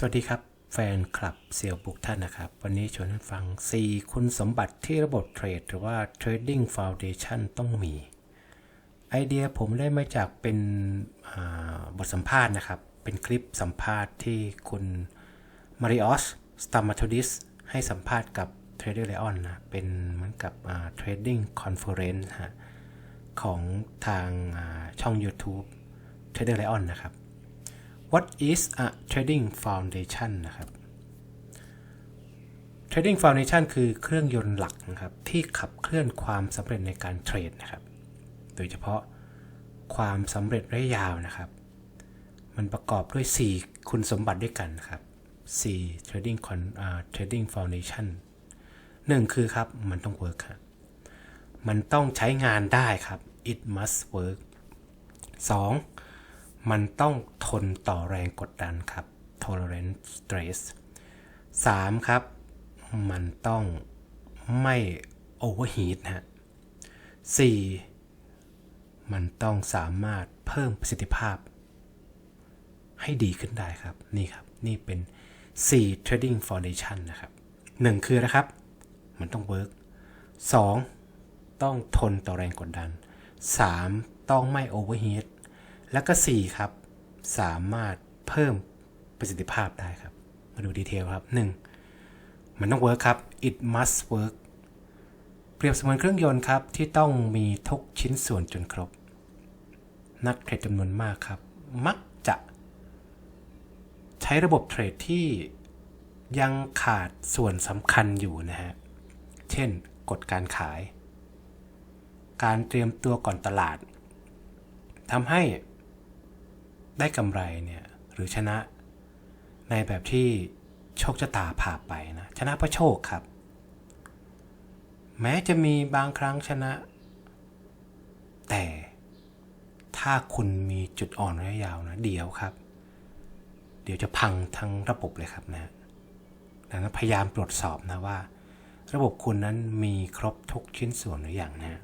สวัสดีครับ แฟนคลับเซียวบุกท่านนะครับ วันนี้ชวนฟัง 4 คุณสมบัติที่ระบบเทรด หรือว่า Trading Foundation ต้องมี ไอเดียผมได้มาจากเป็นบทสัมภาษณ์นะครับ เป็นคลิปสัมภาษณ์ที่คุณมาริออสสตามาโทดิสให้สัมภาษณ์กับ Trader Lion นะ เป็นเหมือนกับ Trading Conference ของทางช่อง YouTube Trader Lion นะครับ What is a trading foundation นะครับ trading foundation คือเครื่องยนต์หลักนะครับ ที่ขับเคลื่อนความสำเร็จในการเทรดนะครับ โดยเฉพาะความสำเร็จระยะยาวนะครับ มันประกอบด้วย 4 คุณสมบัติด้วยกันนะครับ 4 trading con อ่ trading foundation หนึ่งคือครับ มันต้อง work ครับมันต้องใช้งานได้ครับ it must work 2. มันต้องทนต่อแรงกดดันครับ tolerant stress 3. ครับ มันต้องไม่ overheat นะฮะ 4. มันต้องสามารถเพิ่มประสิทธิภาพ ให้ดีขึ้นได้ครับ นี่ครับ นี่เป็น 4 trading foundation นะครับ 1 คือนะครับ มันต้อง work 2. ต้องทนต่อแรงกดดัน 3. ต้องไม่ overheat แล้วก็ 4 ครับ สามารถเพิ่มประสิทธิภาพได้ครับ มาดูดีเทลครับ 1. มันต้อง work ครับ it must work เปรียบเสมือนเครื่องยนต์ครับ ที่ต้องมีทุกชิ้นส่วนจนครบ นักเทรดจำนวนมากครับ มักจะ ใช้ระบบเทรดที่ยังขาดส่วนสำคัญอยู่นะฮะ เช่น กฎการขาย การเตรียมตัวก่อนตลาดทำให้ ได้กำไรเนี่ยหรือชนะในแบบที่โชคชะตาพาไปนะชนะเพราะโชคครับ แม้จะมีบางครั้งชนะ แต่ถ้าคุณมีจุดอ่อนระยะยาวนะเดี๋ยวครับ เดี๋ยวจะพังทั้งระบบเลยครับนะดังนั้นพยายามตรวจสอบนะว่า ระบบคุณนั้นมีครบทุกชิ้นส่วนหรืออยังนะ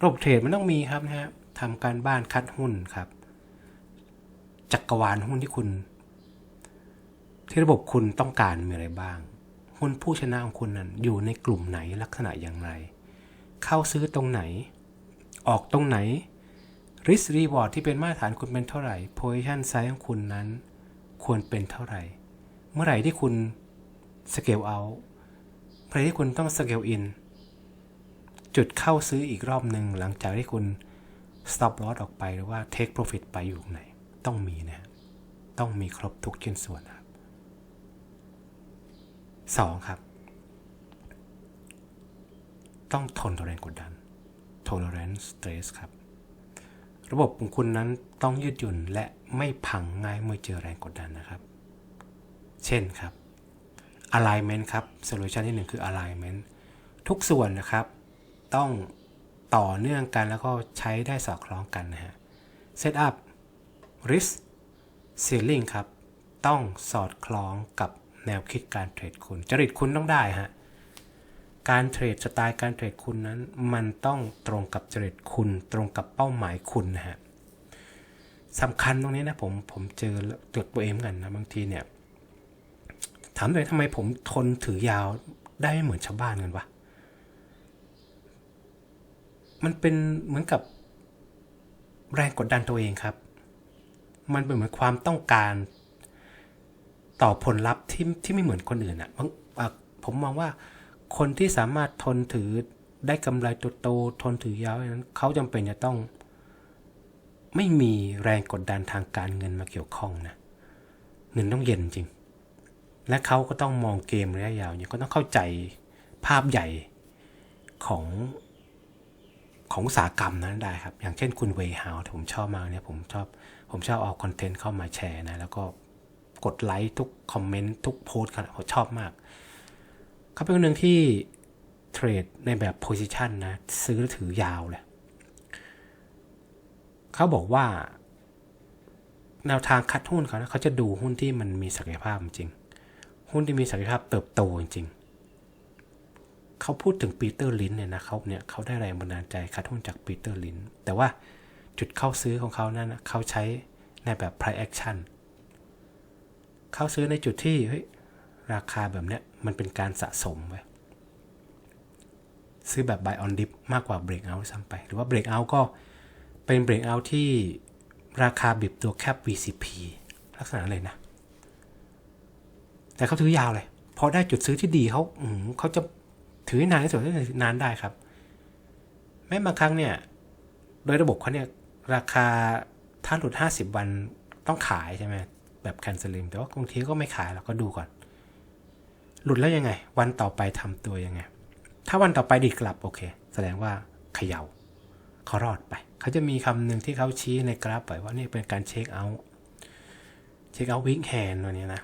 ระบบเทรดมันต้องมีครับนะฮะทำการบ้านคัดหุ้นครับ จักรวาลหุ้นที่คุณ ที่ระบบคุณต้องการมีอะไรบ้าง หุ้นผู้ชนะของคุณนั้นอยู่ในกลุ่มไหนลักษณะอย่างไร เข้าซื้อตรงไหน ออกตรงไหน risk reward ที่เป็นมาตรฐานคุณเป็นเท่าไหร่ position size ของคุณนั้น ควรเป็นเท่าไหร่ เมื่อไหร่ที่คุณ scale out เมื่อไหร่ที่คุณต้อง scale in จุดเข้าซื้ออีกรอบหนึ่งหลังจากที่คุณ stop loss ออกไปหรือว่า take profit ไปอยู่ไหน ต้องมีนะต้องมีครบทุกชิ้นส่วนนะครับสองครับ ต้องทนต่อแรงกดดัน tolerance stress ครับ ระบบของคุณนั้นต้องยืดหยุ่นและไม่พังง่ายเมื่อเจอแรงกดดันนะครับ เช่นครับ alignment ครับ solution ที่หนึ่งคือ alignment ทุกส่วนนะครับ ต้องต่อเนื่องกันแล้วก็ใช้ได้สอดคล้องกันนะฮะ set up risk ceiling ครับ ต้องสอดคล้องกับแนวคิดการเทรดคุณ จริตคุณต้องได้ฮะ การเทรดสไตล์การเทรดคุณนั้น มันต้องตรงกับจริตคุณ ตรงกับเป้าหมายคุณนะฮะสำคัญตรงนี้นะผมผมเจอตัวตัวเองเหมือนกันนะบางทีเนี่ยถามเลยทำไมผมทนถือยาวได้ไม่เหมือนชาวบ้านกันวะ มันเป็นเหมือนกับแรงกดดันตัวเองครับ มันเป็นเหมือนความต้องการ ต่อผลลัพธ์ที่ที่ไม่เหมือนคนอื่นอะ่ะผมมองว่าคนที่สามารถทนถือได้กำไรตัวโตทนถือยาวนั้นเขาจำเป็นจะต้อง ไม่มีแรงกดดันทางการเงินมาเกี่ยวข้องนะเงินต้องเย็นจริง และเขาก็ต้องมองเกมระยะยาวเนี่ยก็ต้องเข้าใจภาพใหญ่ของของอุตสาหกรรมนั้นได้ครับ อย่างเช่นคุณเวย์ฮาวผมชอบมากเนี่ยผมชอบ ผมชอบเอาคอนเทนต์เข้ามาแชร์นะ แล้วก็กดไลค์ทุกคอมเมนต์ทุกโพสต์ครับผมชอบมาก เขาเป็นคนหนึ่งที่เทรดในแบบโพซิชันนะ ซื้อแล้วถือยาวเลย เขาบอกว่า แนวทางคัดหุ้นเขานะเขาจะดูหุ้นที่มันมีศักยภาพจริง หุ้นที่มีศักยภาพเติบโตจริงเขาพูดถึงปีเตอร์ลินเนี่ยนะเขาเนี่ยเขาได้แรงบันดาลใจคัดหุ้นจากปีเตอร์ลินแต่ว่า จุดเข้าซื้อของเขานั้นเขาใช้ในแบบ price action เข้าซื้อในจุดที่เฮ้ยราคาแบบเนี้ยมันเป็นการสะสมไว้ยซื้อแบบ buy on dip มากกว่า break out ซ้ำไป หรือว่า break out ก็เป็น break out ที่ราคาบิบตัวแคป VCP ลักษณะเลยนะ แต่เขาถือยาวเลย พอได้จุดซื้อที่ดีเขาเขาจะถือนานที่สุดนานได้ครับ แม้บางครั้งเนี่ย โดยระบบเขาเนี่ย ราคาถ้าหลุด 50 วันต้องขายใช่ไหมแบบแคนเซลิงแต่ว่าบางทีก็ไม่ขายเราก็ดูก่อน หลุดแล้วยังไง วันต่อไปทำตัวยังไง ถ้าวันต่อไปดีกลับโอเค แสดงว่าเขยา่าเขารอดไป เขาจะมีคำหนึ่งที่เขาชี้ในกราฟไว้ว่านี่เป็นการเช็คเอาท์เช็คเอาท์วิกแฮนตัวนี้นะ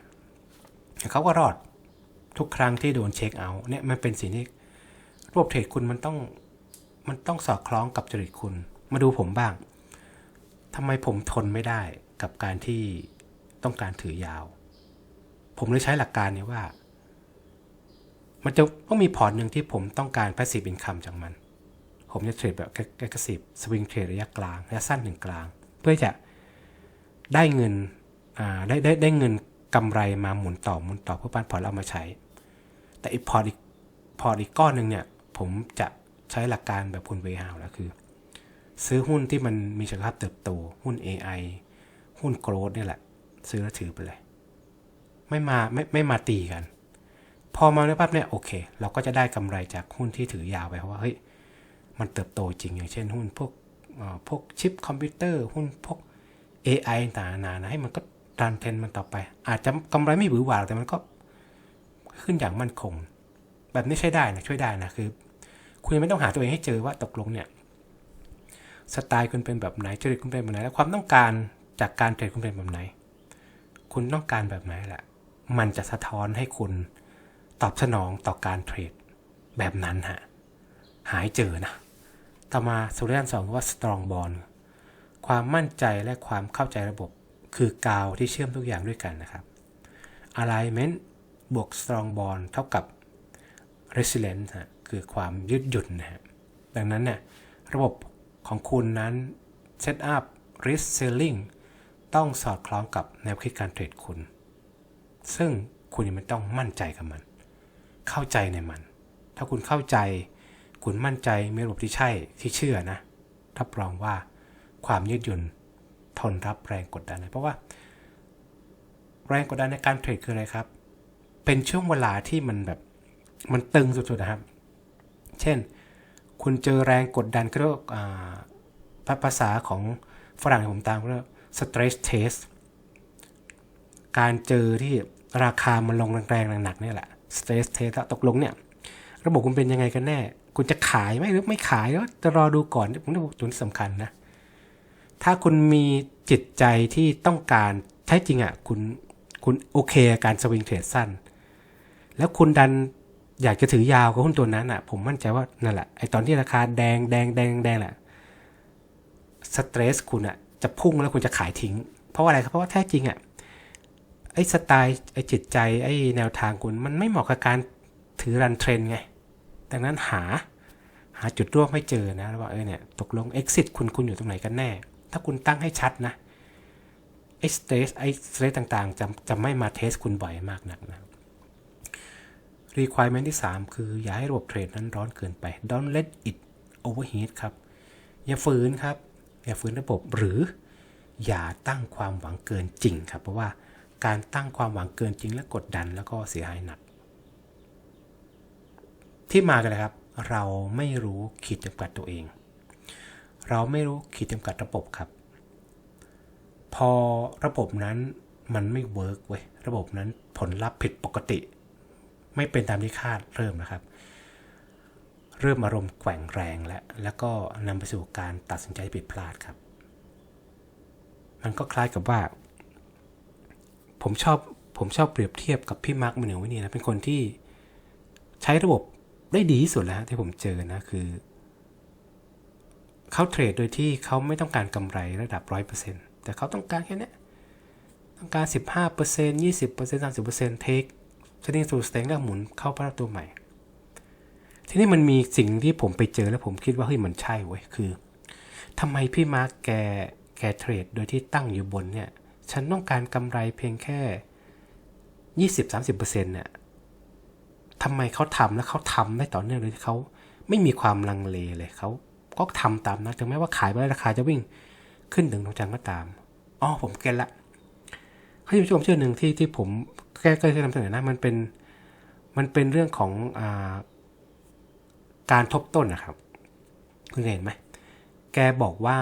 เขาก็รอดทุกครั้งที่โดนเช็คเอาท์เนี่ยมันเป็นสิ่งที่ระบบเทรดคุณมันต้องมันต้องสอดคล้องกับจริตคุณ มาดูผมบ้าง ทำไมผมทนไม่ได้กับการที่ต้องการถือยาว ผมเลยใช้หลักการนี้ว่า มันจะต้องมีพอร์ตหนึ่งที่ผมต้องการ passive income จากมัน ผมจะเทรดแบบ aggressive swing trade ระยะกลางระยะสั้นถึงกลาง เพื่อจะได้เงินได้ได้ได้เงินกำไรมาหมุนต่อหมุนต่อเพื่อปันพอร์ตเอามาใช้ แต่อีกพอร์ตอีกพอร์ตอีกก้อนหนึ่งเนี่ย ผมจะใช้หลักการแบบคุณเวฮาวแล้วคือ ซื้อหุ้นที่มันมีศักยภาพเติบโต หุ้น AI หุ้นโกลด์เนี่ยแหละ ซื้อแล้วถือไปเลย ไม่มาไม่ไม่มาตีกัน พอมาในปั๊บเนี่ยโอเค เราก็จะได้กำไรจากหุ้นที่ถือยาวไปเพราะว่าเฮ้ยมันเติบโตจริงอย่างเช่นหุ้นพวกพวกชิปคอมพิวเตอร์หุ้นพวก AI ต่างๆนานานะให้มันก็ตามเทรนมันต่อไป อาจจะกำไรไม่หวือหวาแต่มันก็ขึ้นอย่างมั่นคง แบบนี้ใช้ได้นะช่วยได้นะคือ คุณไม่ต้องหาตัวเองให้เจอว่าตกลงเนี่ย สไตล์คุณเป็นแบบไหนจริตคุณเป็นแบบไหน และความต้องการจากการเทรดคุณเป็นแบบไหน คุณต้องการแบบไหนแหละ มันจะสะท้อนให้คุณตอบสนองต่อการเทรดแบบนั้นฮะ หายเจอนะ ต่อมาสุริยันสองว่า strong bond ความมั่นใจและความเข้าใจระบบคือกาวที่เชื่อมทุกอย่างด้วยกันนะครับ alignment บวก strong bond เท่ากับ resilience ฮะ คือความยืดหยุ่นนะฮะ ดังนั้นเนี่ยระบบ ของคุณนั้น set up risk ceiling ต้องสอดคล้องกับแนวคิดการเทรดคุณ ซึ่งคุณยังไม่ต้องมั่นใจกับมัน เข้าใจในมัน ถ้าคุณเข้าใจ คุณมั่นใจมีระบบที่ใช่ที่เชื่อนะรับรองว่าความยืดหยุ่นทนรับแรงกดดันนะเพราะว่า แรงกดดันในการเทรดคืออะไรครับ เป็นช่วงเวลาที่มันแบบมันตึงสุดๆนะครับ เช่น คุณเจอแรงกดดันก็เรียกว่อ่าภาษาของฝรั่งผมตามก็เรียก stress test การเจอที่ราคามันลงแรงๆหนักๆนี่แหละ stress test ตกลงเนี่ย ระบบคุณเป็นยังไงกันแน่ คุณจะขายไหมหรือไม่ขายแล้วจะรอดูก่อนผมว่าตัวนี้สำคัญนะ ถ้าคุณมีจิตใจที่ต้องการแท้จริงอะ่ะคุณคุณโอเคการสวิงเทรดสั้น แล้วคุณดัน อยากจะถือยาวกับหุ้นตัวนั้นอะ ผมมั่นใจว่านั่นแหละไอตอนที่ราคาแดงแดงแดงแดงแหละสเตรสคุณอะจะพุ่งแล้วคุณจะขายทิ้ง เพราะอะไรครับเพราะว่าแท้จริงอะไอสไตล์ไอจิตใจไอแนวทางคุณมันไม่เหมาะกับการถือรันเทรนไงดังนั้นหาหาจุดร่วมให้เจอนะว่าเออเนี่ยตกลง exit คุณคุณอยู่ตรงไหนกันแน่ ถ้าคุณตั้งให้ชัดนะไอ้สเตรสไอ้สเตรสต่างๆจะจะไม่มาเทสคุณบ่อยมากนักนะ requirement ที่ 3 คืออย่าให้ระบบเทรดนั้นร้อนเกินไป don't let it overheat ครับ อย่าฝืนครับ อย่าฝืนระบบหรือ อย่าตั้งความหวังเกินจริงครับ เพราะว่าการตั้งความหวังเกินจริงและกดดันแล้วก็เสียหายหนัก ที่มากันเลยครับ เราไม่รู้ขีดจำกัดตัวเอง เราไม่รู้ขีดจำกัดระบบครับ พอระบบนั้นมันไม่เวิร์กเว้ยระบบนั้นผลลัพธ์ผิดปกติ ไม่เป็นตามที่คาดเริ่มนะครับ เริ่มอารมณ์แกว่งแรงและแล้วก็นำไปสู่การตัดสินใจผิดพลาดครับ มันก็คล้ายกับว่า ผมชอบผมชอบเปรียบเทียบกับพี่มาร์คมินเนลไว้นี่นะเป็นคนที่ใช้ระบบได้ดีที่สุดแล้วที่ผมเจอนะคือเขาเทรดโดยที่เขาไม่ต้องการกำไรระดับ 100%แต่เขาต้องการแค่นี้ต้องการ 15% 20% 30%เทค ชนิดสูสเต็งแล้วหมุนเข้าภาพตัวใหม่ ทีนี้มันมีสิ่งที่ผมไปเจอแล้วผมคิดว่าเฮ้ยมันใช่เว้ยคือทำไมพี่มาร์กแกแกเทรดโดยที่ตั้งอยู่บนเนี่ย ฉันต้องการกำไรเพียงแค่ 20-30%เนี่ยทำไมเขาทำแล้วเขาทำได้ต่อเนื่องเลยเขาไม่มีความลังเลเลยเขาก็ทำตามนั้นถึงแม้ว่าขายไปราคาจะวิ่งขึ้นถึงตรงจังก็ตามอ๋อผมเก็ตละเขาจะมีช่วงเชื่อหนึ่งที่ที่ผม แก้ก็จะนำเสนอนะมันเป็นมันเป็นเรื่องของอการทบต้นนะครับ คุณเห็นไหมแกบอกว่า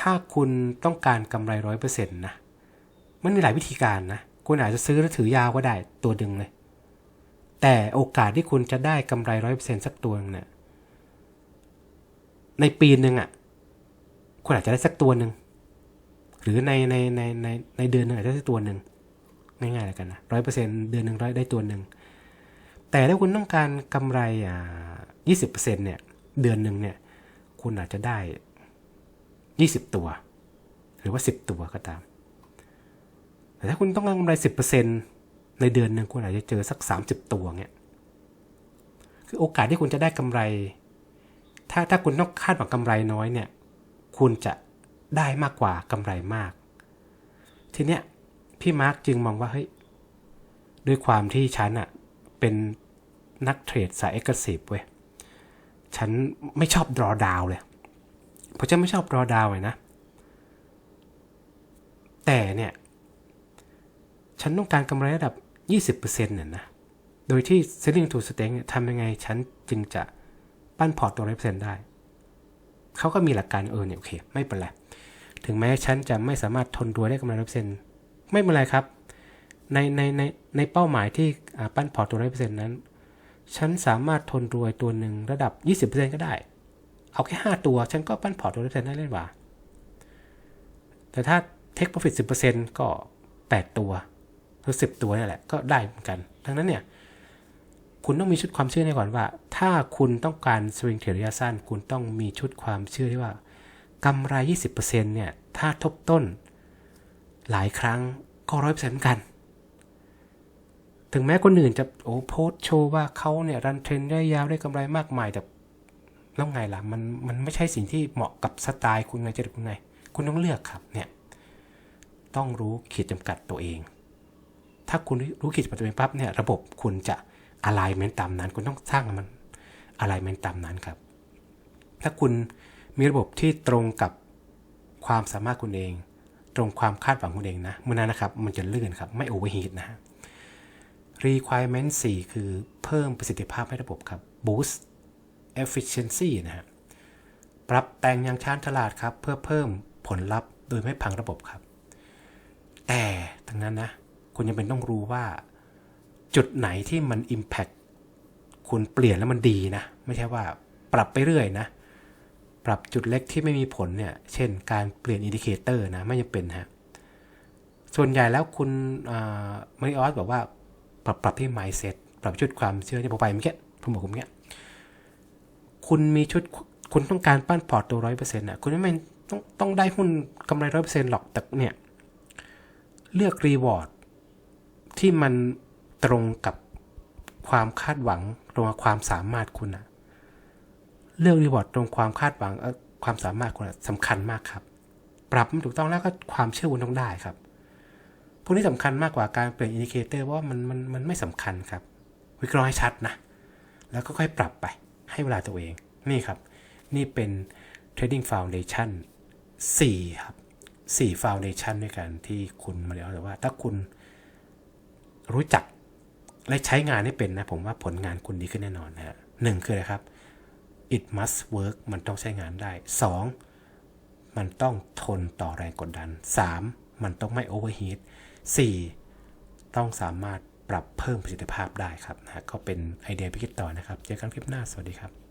ถ้าคุณต้องการกำไรร้อยเปอร์เซ็นต์นะมันมีหลายวิธีการนะคุณอาจจะซื้อแล้วถือยาวก็ได้ตัวดึงเลย แต่โอกาสที่คุณจะได้กำไรร้อยเปอร์เซ็นต์สักตัวนึงเนี่ยในปีหนึ่งอะคุณอาจจะได้สักตัวหนึ่งหรือในในในในในเดือนหนึ่งอาจจะได้สักตัวหนึ่ง ง่ายๆเลยกันนะร้อยเปอร์เซ็นต์เดือนหนึ่งร้อยได้ตัวหนึ่ง แต่ถ้าคุณต้องการกำไรอ่ายี่สิบเปอร์เซ็นต์เนี่ย เดือนหนึ่งเนี่ย คุณอาจจะได้20ตัว หรือว่า10ตัวก็ตาม แต่ถ้าคุณต้องการกำไร10%ในเดือนหนึ่งคุณอาจจะเจอสัก30ตัวเงี้ยคือโอกาสที่คุณจะได้กำไร ถ้าถ้าคุณต้องคาดหวังกำไรน้อยเนี่ย คุณจะได้มากกว่ากำไรมาก ทีเนี้ย พี่มาร์กจึงมองว่าเฮ้ยด้วยความที่ฉันอะเป็นนักเทรดสายเอ็กซ์ซีฟเว้ยฉันไม่ชอบดรอดาวเลย เพราะฉันไม่ชอบดรอดาวเลยนะ แต่เนี่ย ฉันต้องการกำไรระดับ 20%เนี่ยนะ โดยที่ selling to stake เนี่ยทำยังไงฉันจึงจะปั้นพอร์ตตัว100%ได้ เขาก็มีหลักการเออเนี่ยโอเค ไม่เป็นไร ถึงแม้ฉันจะไม่สามารถทนรวยได้กำไร100% ไม่เป็นไรครับ ในในในในเป้าหมายที่ปั้นพอร์ตตัว100%นั้น ฉันสามารถทนรวยตัวหนึ่งระดับ 20%ก็ได้ เอาแค่ 5 ตัว ฉันก็ปั้นพอร์ตตัวละเซนต์ได้เล่นว่า แต่ถ้าเทคโปรฟิต10%ก็ 8 ตัวหรือ10ตัวนี่แหละก็ได้เหมือนกัน ดังนั้นเนี่ยคุณต้องมีชุดความเชื่อในก่อนว่า ถ้าคุณต้องการสวิงเทรดระยะสั้น คุณต้องมีชุดความเชื่อที่ว่ากำไร 20%เนี่ย ถ้าทบต้น หลายครั้งก็ร้อยเปอร์เซ็นต์เหมือนกัน ถึงแม้คนอื่นจะโอ้โพสโชว์ว่าเขาเนี่ยรันเทรนได้ยาวได้กำไรมากมายแต่แล้วไงล่ะมันมันไม่ใช่สิ่งที่เหมาะกับสไตล์คุณไงจะคุณไง คุณต้องเลือกครับเนี่ยต้องรู้ขีดจำกัดตัวเอง ถ้าคุณรู้ขีดจำกัดตัวเองปั๊บเนี่ยระบบคุณจะ alignment ตามนั้น คุณต้องสร้างมัน alignment ตามนั้นครับ ถ้าคุณมีระบบที่ตรงกับความสามารถคุณเอง ตรงความคาดหวังคุณเองนะเมื่อนั้นนะครับ มันจะลื่นครับ ไม่ overheat นะฮะ requirement 4 คือเพิ่มประสิทธิภาพให้ระบบครับ boost efficiency นะฮะปรับแต่งอย่างชาญฉลาดครับ เพื่อเพิ่มผลลัพธ์โดยไม่พังระบบครับ แต่ทั้งนั้นนะ คุณยังเป็นต้องรู้ว่า จุดไหนที่มัน Impact คุณเปลี่ยนแล้วมันดีนะ ไม่ใช่ว่าปรับไปเรื่อยนะ ปรับจุดเล็กที่ไม่มีผลเนี่ย เช่นการเปลี่ยนอินดิเคเตอร์นะ ไม่จำเป็นฮะ ส่วนใหญ่แล้วคุณมาริออสบอกว่า ปรับปรับที่ mindset ปรับชุดความเชื่อที่ผมไปเมื่อกี้ผมบอกผมเมื่อกี้คุณมีชุด คุณต้องการปั้นพอร์ตตัวร้อยเปอร์เซ็นต์อะ คุณไม่ต้องต้องได้หุ้นกำไรร้อยเปอร์เซ็นต์หรอก แต่เนี่ย เลือกรีวอร์ดที่มันตรงกับความคาดหวังตรงกับความสามารถคุณอะ เลือกรีวอร์ดตรงความคาดหวังความสามารถคุณสำคัญมากครับ ปรับมันถูกต้องแล้วก็ความเชื่อคุณต้องได้ครับ พวกนี้สำคัญมากกว่าการเปลี่ยนอินดิเคเตอร์ว่ามันมันมันไม่สำคัญครับ วิเคราะห์ให้ชัดนะ แล้วก็ค่อยปรับไป ให้เวลาตัวเอง นี่ครับ นี่เป็น Trading Foundation 4 ครับ 4 Foundation ด้วยกันที่คุณมาเรียกแต่ว่า ถ้าคุณรู้จักและใช้งานให้เป็นนะ ผมว่าผลงานคุณดีขึ้นแน่นอนนะฮะหนึ่งคืออะไรครับ it must work มันต้องใช้งานได้ 2. มันต้องทนต่อแรงกดดัน 3. มันต้องไม่ overheat 4. ต้องสามารถปรับเพิ่มประสิทธิภาพได้ครับนะก็เป็นไอเดียพิคิดต่อนะครับ เจอกันคลิปหน้า สวัสดีครับ